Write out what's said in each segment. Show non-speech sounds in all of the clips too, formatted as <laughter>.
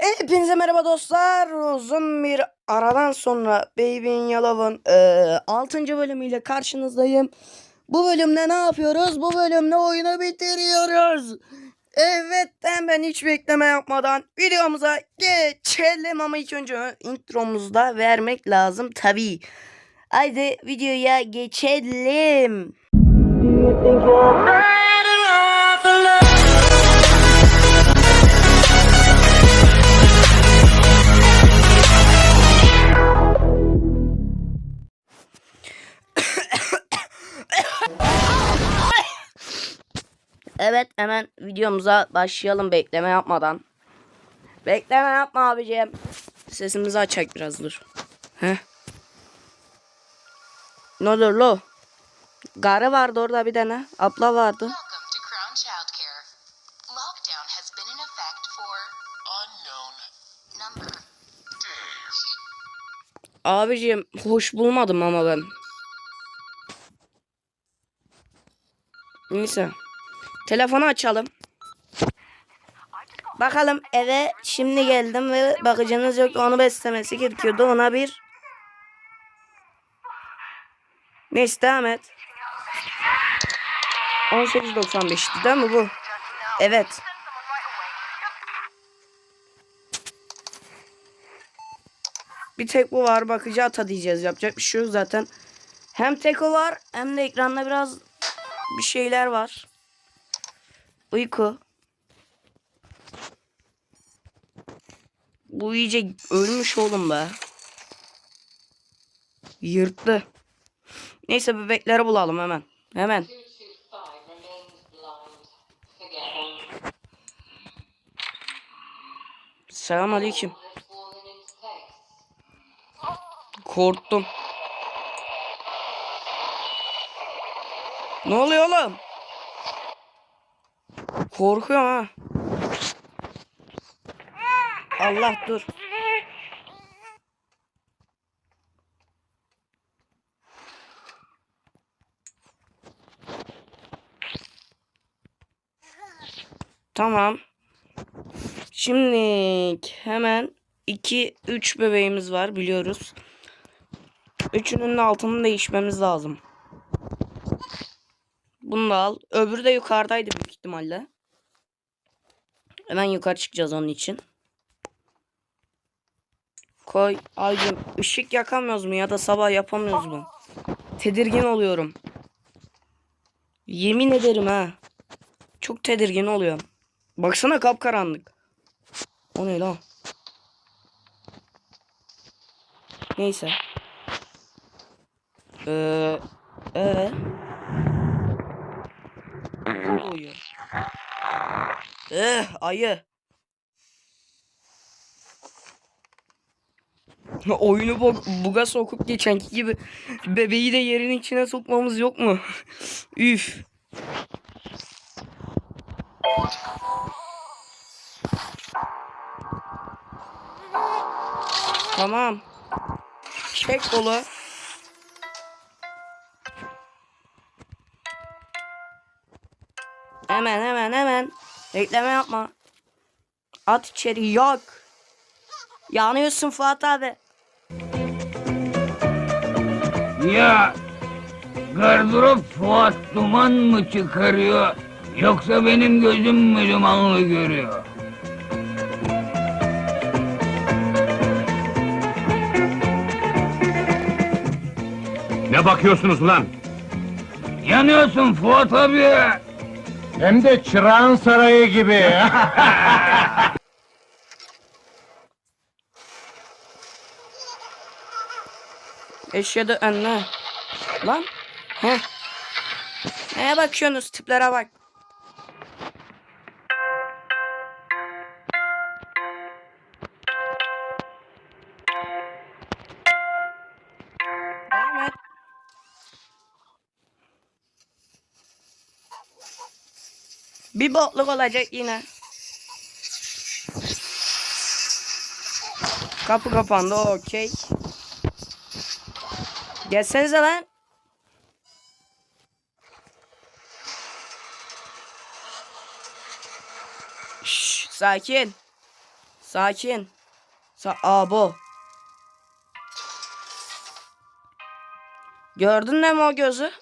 Hepinize merhaba dostlar. Uzun bir aradan sonra Baby in Yellow'un eee 6. bölümüyle karşınızdayım. Bu bölümde ne yapıyoruz? Bu bölümde oyunu bitiriyoruz. Evet hemen hiç bekleme yapmadan videomuza geçelim ama ilk önce intromuzu da vermek lazım tabii. Haydi videoya geçelim. Evet hemen videomuza başlayalım bekleme yapmadan. Bekleme yapma abicim. Sesimizi açak biraz dur. Heh. Ne olur lo? Garı vardı orada bir tane. Abla vardı. Abicim hoş bulmadım ama ben. Neyse. Telefonu açalım. Bakalım eve şimdi geldim ve bakıcınız yok onu beslemesi gerekiyordu ona bir. Neyse devam et. 18.95'ti değil mi bu? Evet. Bir tek bu var bakıcı ata diyeceğiz yapacak bir şey yok zaten. Hem tek o var hem de ekranda biraz bir şeyler var. Uyku. Bu iyice ölmüş oğlum be. Yırttı. Neyse bebekleri bulalım hemen. Hemen. Selam aleyküm. Korktum. Ne oluyor oğlum? Korkuyorum ha. Allah dur. Tamam. Şimdi hemen 2 3 bebeğimiz var biliyoruz. Üçünün de altını değişmemiz lazım. Bunu da al. Öbürü de yukarıdaydı büyük ihtimalle. Hemen yukarı çıkacağız onun için. Koy. Aycım ışık yakamıyoruz mu ya da sabah yapamıyoruz mu? Tedirgin oluyorum. Yemin ederim ha. Çok tedirgin oluyorum. Baksana kapkaranlık. O ne lan? Neyse. Ee, ee. Ne oluyor? Eh ayı. Oyunu bu buga sokup geçenki gibi bebeği de yerin içine sokmamız yok mu? <laughs> Üf. Tamam. Çek kolu. Hemen hemen hemen. Bekleme yapma. At içeri yok. Yanıyorsun Fuat abi. Ya gardırop Fuat duman mı çıkarıyor yoksa benim gözüm mü dumanlı görüyor? Ne bakıyorsunuz ulan? Yanıyorsun Fuat abi. Hem de çırağın sarayı gibi. <laughs> Eşyadı önüne. Lan. Heh. Neye bakıyorsunuz tiplere bak. Bir bokluk olacak yine. Kapı kapandı okey. Gelsenize lan. Şşş, sakin. Sakin. Sa Abo. Gördün mü o gözü?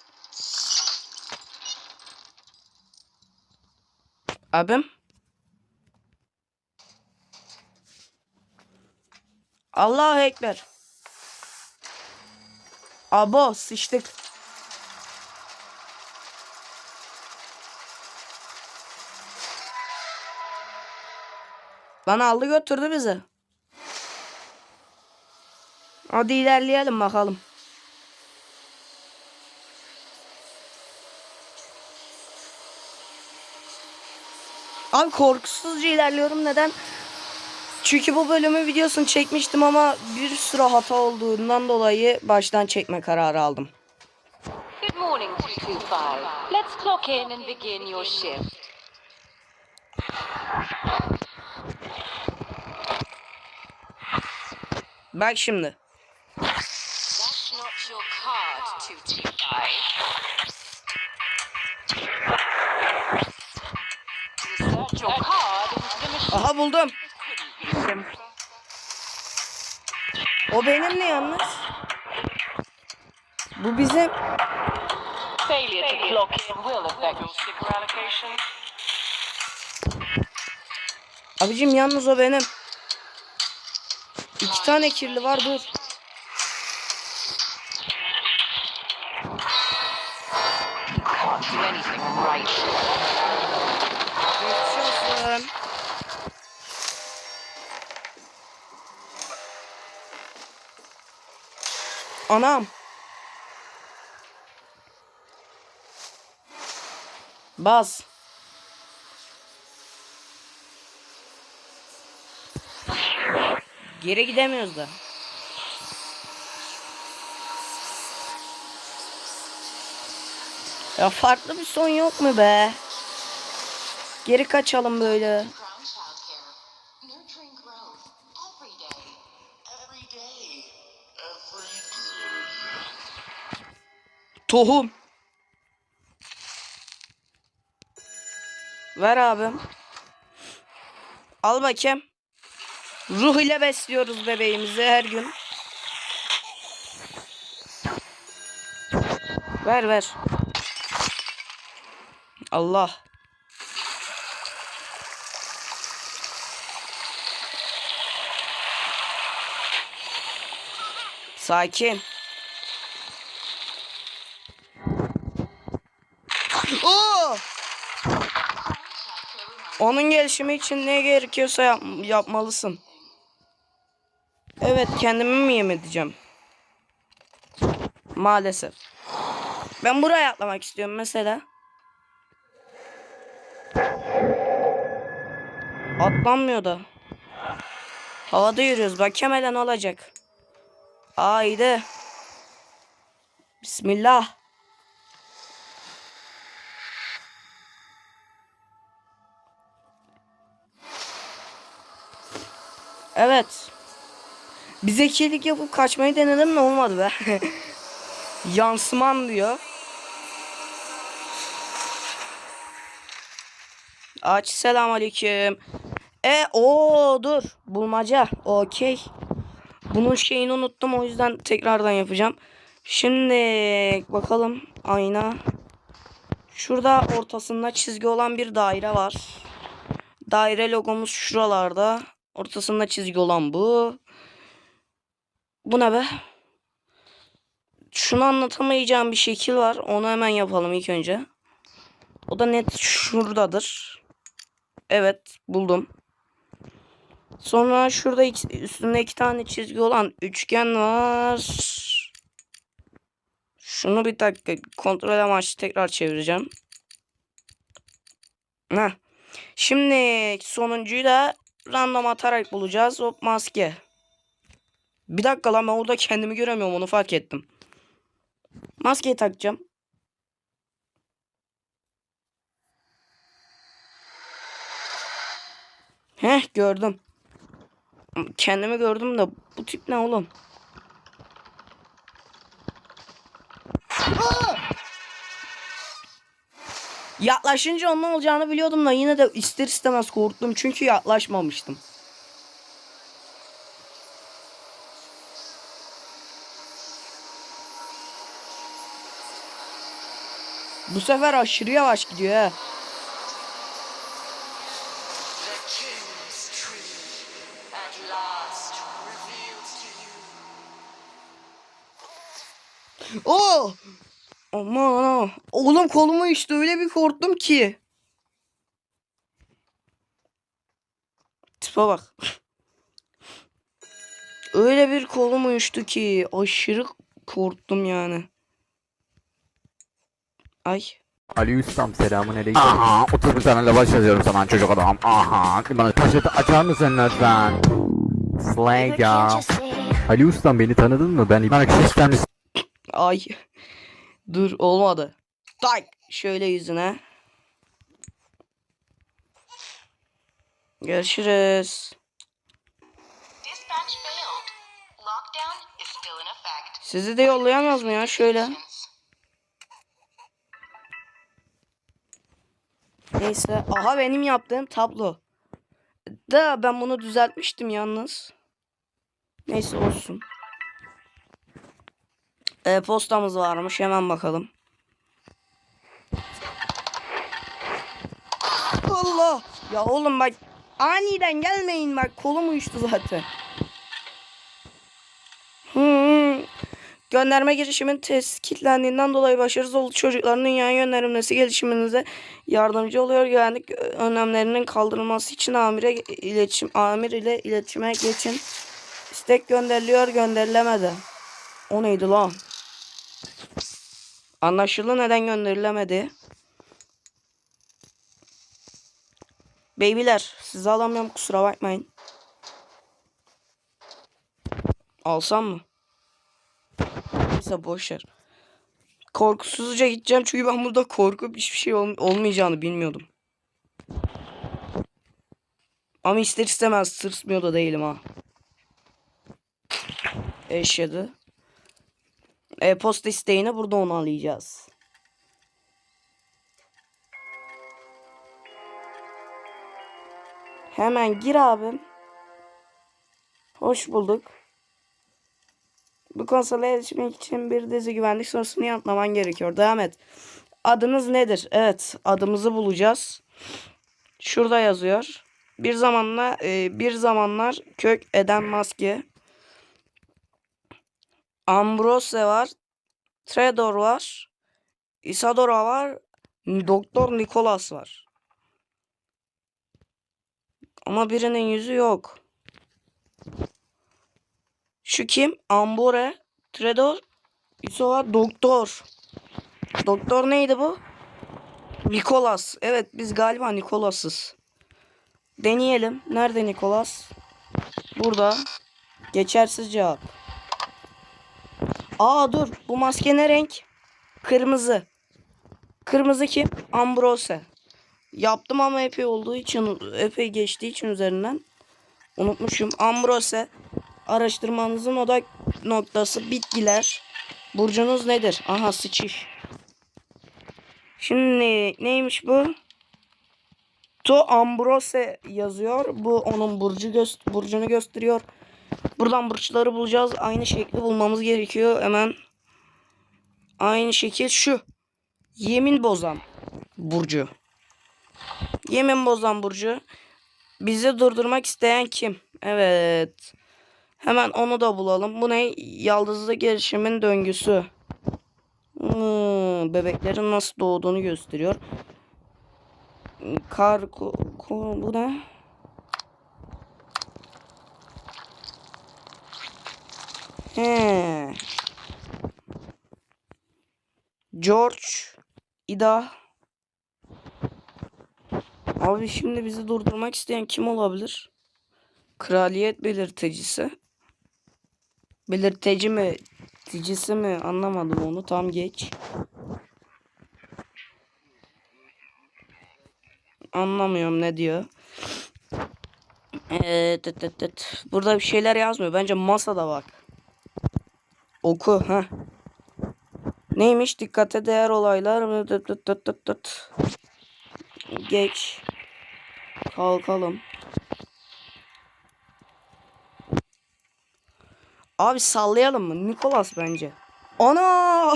Abim. Allahu Ekber. Abo sıçtık. Lan aldı götürdü bizi. Hadi ilerleyelim bakalım. Abi korkusuzca ilerliyorum. Neden? Çünkü bu bölümün videosunu çekmiştim ama bir sürü hata olduğundan dolayı baştan çekme kararı aldım. Good morning, 225. Let's clock in and begin your shift. Bak şimdi. That's not your card, 225. Aha buldum. Simple. O benim ne yalnız? Bu bizim. Failure to clock in will affect your sticker allocation. Abicim yalnız o benim. İki tane kirli var dur. Anam. Bas. Geri gidemiyoruz da. Ya farklı bir son yok mu be? Geri kaçalım böyle. Tohum. Ver abim. Al bakayım. Ruh ile besliyoruz bebeğimizi her gün. Ver ver. Allah. Sakin. Onun gelişimi için ne gerekiyorsa yap- yapmalısın. Evet kendimi mi yem edeceğim? Maalesef. Ben buraya atlamak istiyorum mesela. Atlanmıyor da. Havada yürüyoruz. Hele ne olacak. Haydi. Bismillah. Evet. Bir zekilik yapıp kaçmayı denedim de olmadı be. <laughs> Yansıman diyor. Aç selam aleyküm. E o dur bulmaca. Okey. Bunun şeyini unuttum o yüzden tekrardan yapacağım. Şimdi bakalım ayna. Şurada ortasında çizgi olan bir daire var. Daire logomuz şuralarda. Ortasında çizgi olan bu. Bu ne be? Şunu anlatamayacağım bir şekil var. Onu hemen yapalım ilk önce. O da net şuradadır. Evet buldum. Sonra şurada üstünde iki tane çizgi olan üçgen var. Şunu bir dakika kontrol amaçlı tekrar çevireceğim. Heh. Şimdi sonuncuyu da random atarak bulacağız. Hop maske. Bir dakika lan ben orada kendimi göremiyorum onu fark ettim. Maskeyi takacağım. Heh gördüm. Kendimi gördüm de bu tip ne oğlum? Yaklaşınca onun olacağını biliyordum da yine de ister istemez korktum. Çünkü yaklaşmamıştım. Bu sefer aşırı yavaş gidiyor he. Oh! Aman ha. Oğlum kolumu işte öyle bir korktum ki. Tipe bak. öyle bir kolum uyuştu ki aşırı korktum yani. Ay. Ali Ustam selamun aleyküm. Aha 31 tane lavaş yazıyorum sana çocuk adam. Aha bana taşıtı açar mısın lütfen? Slay girl. Ali Ustam beni tanıdın mı? Ben ister misin? Ay. Dur olmadı. Tak. Şöyle yüzüne. Görüşürüz. Sizi de yollayamaz mı ya şöyle? Neyse. Aha benim yaptığım tablo. Da ben bunu düzeltmiştim yalnız. Neyse olsun. E-postamız varmış. Hemen bakalım. Allah! Ya oğlum bak aniden gelmeyin bak kolum uyuştu zaten. Hmm. Gönderme girişimin teskitlendiğinden dolayı başarısız oldu. Çocukların dünyaya gönderilmesi gelişiminize yardımcı oluyor. Güvenlik önlemlerinin kaldırılması için amire iletişim amir ile iletişime geçin. İstek gönderiliyor, gönderilemedi. O neydi lan? Anlaşıldı neden gönderilemedi. Beybiler, sizi alamıyorum kusura bakmayın. Alsam mı? Neyse boşver. Korkusuzca gideceğim çünkü ben burada korkup hiçbir şey ol- olmayacağını bilmiyordum. Ama ister istemez tırsmıyor da değilim ha. Eşyadı. E-posta isteğini burada onaylayacağız. Hemen gir abim. Hoş bulduk. Bu konsola erişmek için bir dizi güvenlik sorusunu yanıtlaman gerekiyor. Devam et. Adınız nedir? Evet, adımızı bulacağız. Şurada yazıyor. Bir zamanla e, bir zamanlar kök eden maske. Ambrose var. Tredor var. Isadora var. Doktor Nicholas var. Ama birinin yüzü yok. Şu kim? Ambore, Tredor, Isova, Doktor. Doktor neydi bu? Nikolas. Evet biz galiba Nikolas'ız. Deneyelim. Nerede Nikolas? Burada. Geçersiz cevap. Aa dur. Bu maske ne renk? Kırmızı. Kırmızı kim? Ambrose. Yaptım ama epey olduğu için, epey geçtiği için üzerinden unutmuşum. Ambrose. Araştırmanızın odak noktası bitkiler. Burcunuz nedir? Aha sıçış. Şimdi neymiş bu? To Ambrose yazıyor. Bu onun burcu gö- burcunu gösteriyor. Buradan burçları bulacağız. Aynı şekli bulmamız gerekiyor. Hemen aynı şekil şu. Yemin bozan burcu. Yemin bozan burcu. Bizi durdurmak isteyen kim? Evet. Hemen onu da bulalım. Bu ne? Yaldızlı gelişimin döngüsü. Hmm, bebeklerin nasıl doğduğunu gösteriyor. Kar ko- ko- bu ne? He. George İda Abi şimdi bizi durdurmak isteyen kim olabilir? Kraliyet belirtecisi. Belirteci mi? Ticisi mi? Anlamadım onu. Tam geç. Anlamıyorum ne diyor. Evet, evet, evet, evet. Burada bir şeyler yazmıyor. Bence masada bak. Oku ha. Neymiş? Dikkate değer olaylar. Tıt tıt tıt tıt. Geç. Kalkalım. Abi sallayalım mı? Nikolas bence. Ana!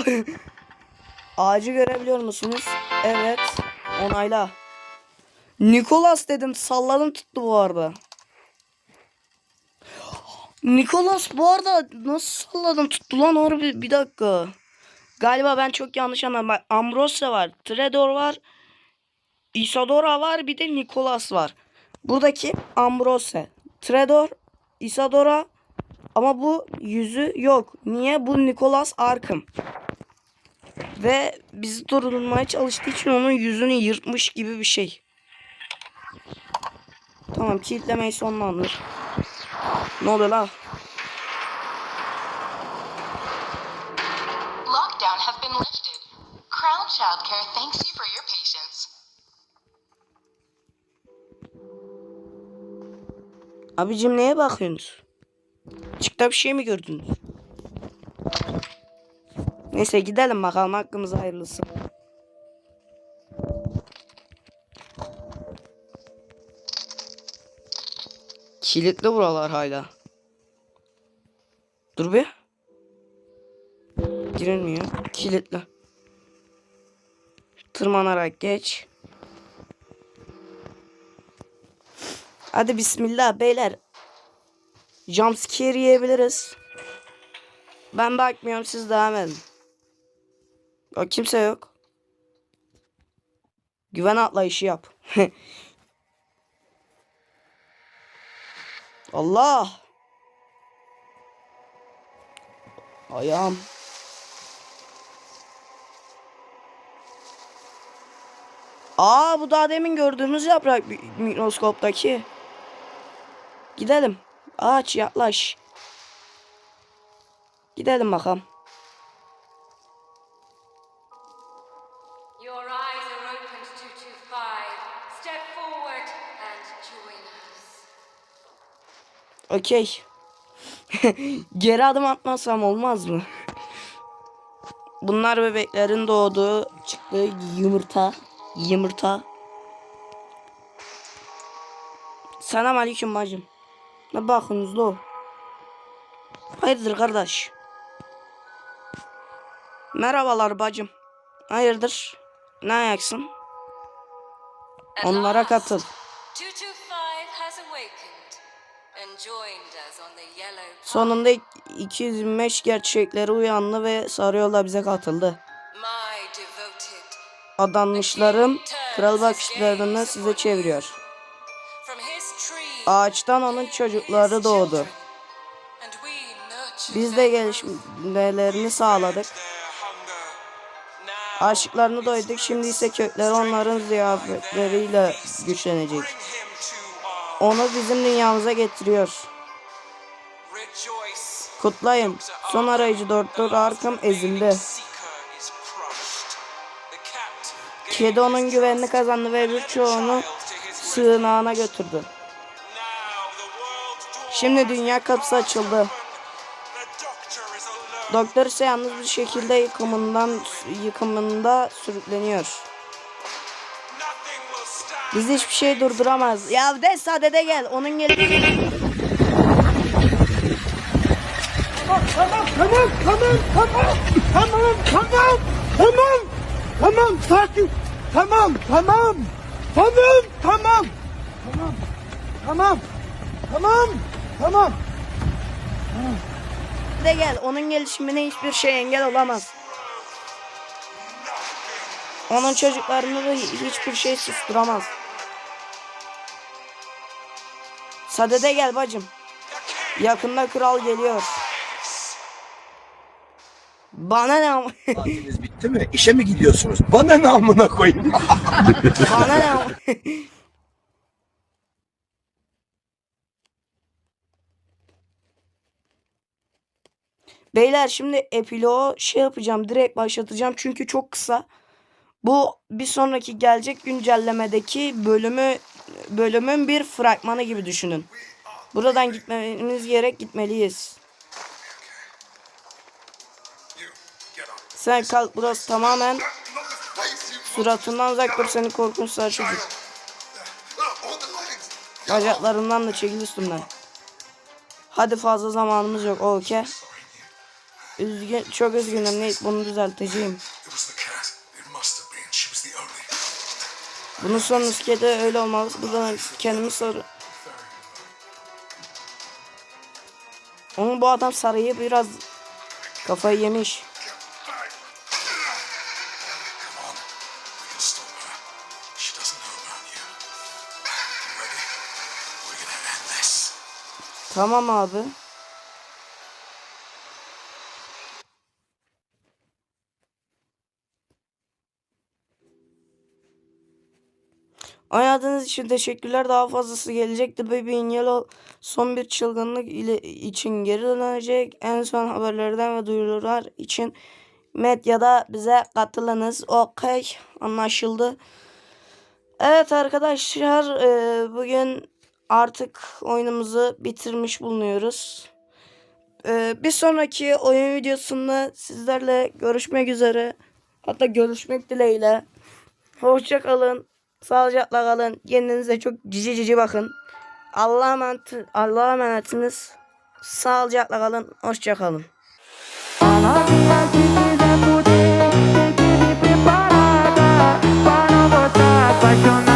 <laughs> Ağacı görebiliyor musunuz? Evet. Onayla. Nikolas dedim. Salladım tuttu bu arada. Nikolas bu arada nasıl salladım tuttu lan harbi bir dakika. Galiba ben çok yanlış anladım. Bak var. Tredor var. Isadora var. Bir de Nikolas var. Buradaki Ambrose. Tredor. Isadora. Ama bu yüzü yok. Niye? Bu Nikolas Arkham. Ve bizi durdurmaya çalıştığı için onun yüzünü yırtmış gibi bir şey. Tamam kilitlemeyi sonlandır. Ne oluyor la? Lockdown has been lifted. Crown Childcare thanks you for your patience. Abicim neye bakıyorsunuz? Çıkta bir şey mi gördünüz? Neyse gidelim bakalım hakkımıza hayırlısı. Kilitli buralar hala. Dur bir. Girilmiyor. Kilitli. Tırmanarak geç. Hadi bismillah beyler. Jumpscare yiyebiliriz. Ben bakmıyorum siz devam edin. O kimse yok. Güven atlayışı yap. <laughs> Allah. Ayağım. Aa bu daha demin gördüğümüz yaprak mi- mikroskoptaki. Gidelim. Aç yaklaş. Gidelim bakalım. Okey. <laughs> Geri adım atmazsam olmaz mı? Bunlar bebeklerin doğduğu, çıktığı yumurta. Yumurta. Selam aleyküm bacım. Ne bakıyorsunuz lo? Hayırdır kardeş? Merhabalar bacım. Hayırdır? Ne ayaksın? Onlara katıl. Sonunda 225 gerçekleri uyandı ve sarı yola bize katıldı. Adanmışlarım kral bakışlarını size çeviriyor. Ağaçtan onun çocukları doğdu. Biz de gelişmelerini sağladık. Aşıklarını doyduk. Şimdi ise kökleri onların ziyafetleriyle güçlenecek. Onu bizim dünyamıza getiriyor. Kutlayın. Son arayıcı Doktor Arkham ezildi. Kedi onun güvenini kazandı ve birçoğunu sığınağına götürdü. Şimdi dünya kapısı açıldı. Doktor ise yalnız bir şekilde yıkımından yıkımında sürükleniyor. Bizi hiçbir şey durduramaz. Ya de sadede gel. Onun gel. Tamam tamam tamam tamam tamam tamam tamam tamam sakin tamam tamam tamam tamam tamam tamam tamam tamam de gel. Onun gelişimine hiçbir şey engel olamaz. Onun çocuklarını da hiçbir şey susturamaz. Sadede gel bacım. Yakında kral geliyor. Bana ne am- <laughs> bitti mi? İşe mi gidiyorsunuz? Bana ne amına koyayım? <laughs> Bana ne am- <laughs> Beyler şimdi epiloğu şey yapacağım direkt başlatacağım çünkü çok kısa. Bu bir sonraki gelecek güncellemedeki bölümü bölümün bir fragmanı gibi düşünün. Buradan gitmemiz gerek gitmeliyiz. Sen kalk burası tamamen suratından uzak dur seni korkunçlar çocuk. Bacaklarından da çekil üstümden. Hadi fazla zamanımız yok okey. Üzgün, çok üzgünüm Nate bunu düzelteceğim. Bunun sonraki de öyle olmalı. Buradan kendimi soru. Onun bu adam sarıyı biraz kafayı yemiş. Come on. Oynadığınız için teşekkürler. Daha fazlası gelecektir. Baby in Yellow son bir çılgınlık ile için geri dönecek. En son haberlerden ve duyurular için medyada bize katılınız. Okey. Anlaşıldı. Evet arkadaşlar e, bugün artık oyunumuzu bitirmiş bulunuyoruz. E, bir sonraki oyun videosunda sizlerle görüşmek üzere. Hatta görüşmek dileğiyle. Hoşça kalın. Sağlıcakla kalın. Kendinize çok cici cici bakın. Allah'a emanet, Allah'a emanetiniz. Sağlıcakla kalın. Hoşça kalın. Apaixonado